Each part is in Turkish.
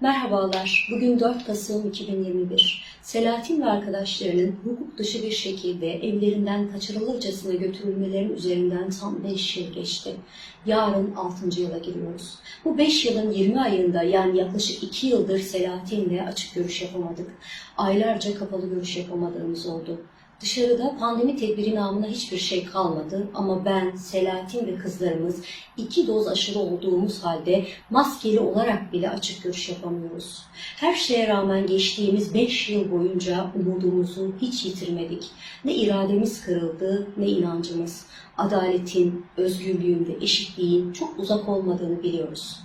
Merhabalar, bugün 4 Kasım 2021. Selahattin ve arkadaşlarının hukuk dışı bir şekilde evlerinden kaçırılırcasına götürülmelerin üzerinden tam 5 yıl geçti. Yarın 6. yıla giriyoruz. Bu 5 yılın 20 ayında yani yaklaşık 2 yıldır Selahattin'le açık görüş yapamadık. Aylarca kapalı görüş yapamadığımız oldu. Dışarıda pandemi tedbiri namına hiçbir şey kalmadı ama ben, Selahattin ve kızlarımız iki doz aşırı olduğumuz halde maskeli olarak bile açık görüş yapamıyoruz. Her şeye rağmen geçtiğimiz 5 yıl boyunca umudumuzu hiç yitirmedik. Ne irademiz kırıldı ne inancımız. Adaletin, özgürlüğün ve eşitliğin çok uzak olmadığını biliyoruz.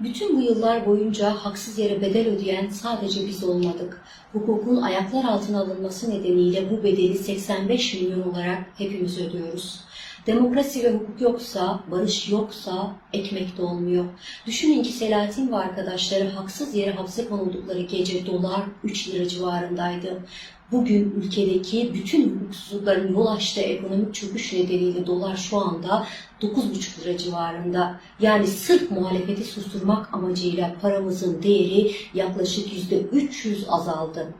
Bütün bu yıllar boyunca haksız yere bedel ödeyen sadece biz olmadık. Hukukun ayaklar altına alınması nedeniyle bu bedeli 85 milyon olarak hepimiz ödüyoruz. Demokrasi ve hukuk yoksa, barış yoksa ekmek de olmuyor. Düşünün ki Selahattin ve arkadaşları haksız yere hapse konuldukları gece dolar 3 lira civarındaydı. Bugün ülkedeki bütün hukuksuzlukların yol açtığı ekonomik çöküş nedeniyle dolar şu anda 9,5 lira civarında. Yani sırf muhalefeti susturmak amacıyla paramızın değeri yaklaşık %300 azaldı.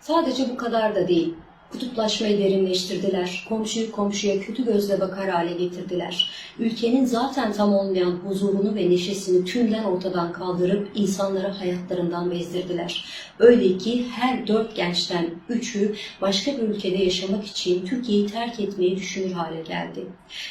Sadece bu kadar da değil. Kutuplaşmayı derinleştirdiler. Komşuyu komşuya kötü gözle bakar hale getirdiler. Ülkenin zaten tam olmayan huzurunu ve neşesini tümden ortadan kaldırıp insanları hayatlarından bezdirdiler. Öyle ki her dört gençten üçü başka bir ülkede yaşamak için Türkiye'yi terk etmeyi düşünür hale geldi.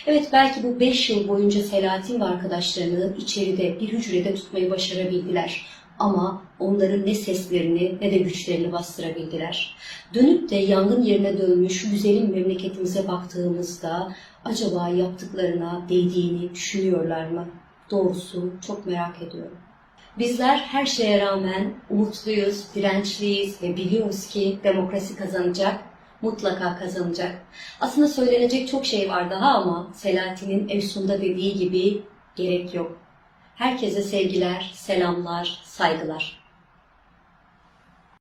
Evet belki bu beş yıl boyunca Selahattin ve arkadaşlarını içeride bir hücrede tutmayı başarabildiler ama onların ne seslerini ne de güçlerini bastırabildiler. Dönüp de yangın yerine dönmüş güzelim memleketimize baktığımızda acaba yaptıklarına değdiğini düşünüyorlar mı? Doğrusu çok merak ediyorum. Bizler her şeye rağmen umutluyuz, dirençliyiz ve biliyoruz ki demokrasi kazanacak, mutlaka kazanacak. Aslında söylenecek çok şey var daha ama Selahattin'in Efsun'da dediği gibi gerek yok. Herkese sevgiler, selamlar, saygılar.